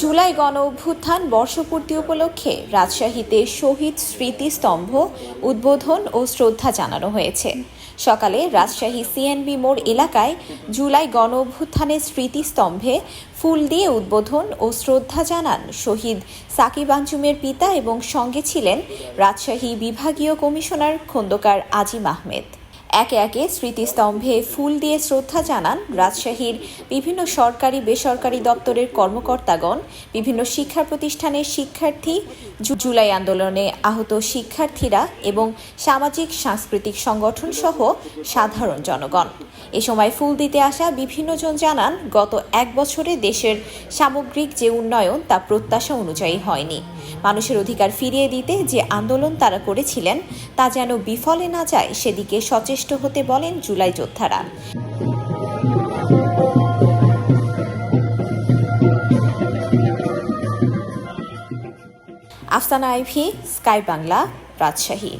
জুলাই গণ অভ্যুত্থান বর্ষপূর্তি উপলক্ষে রাজশাহীতে শহীদ স্মৃতিস্তম্ভ উদ্বোধন ও শ্রদ্ধা জানানো হয়েছে। সকালে রাজশাহী সিএনবি মোড় এলাকায় জুলাই গণ অভ্যুত্থানের স্মৃতিস্তম্ভে ফুল দিয়ে উদ্বোধন ও শ্রদ্ধা জানান শহীদ সাকিব আঞ্জুমের পিতা এবং সঙ্গে ছিলেন রাজশাহী বিভাগীয় কমিশনার খন্দকার আজিম আহমেদ। একে একে স্মৃতিস্তম্ভে ফুল দিয়ে শ্রদ্ধা জানান রাজশাহীর বিভিন্ন সরকারি, বেসরকারি দপ্তরের কর্মকর্তাগণ। বিভিন্ন শিক্ষা প্রতিষ্ঠানের শিক্ষার্থী জুলাই আন্দোলনে আহত শিক্ষার্থীরা এবং সামাজিক, সাংস্কৃতিক সংগঠন সহ সাধারণ জনগণ। এ সময় ফুল দিতে আসা বিভিন্নজন জানান, গত এক বছরে দেশের সামগ্রিক যে উন্নয়ন, তা প্রত্যাশা অনুযায়ী হয়নি। মানুষের অধিকার ফিরিয়ে দিতে যে আন্দোলন তারা করেছিলেন, তা যেন বিফলে না যায়, সেদিকে সচেষ্ট হতে বলেন জুলাই যোদ্ধারা। Afsana Ivy Sky Bangla Rajshahi.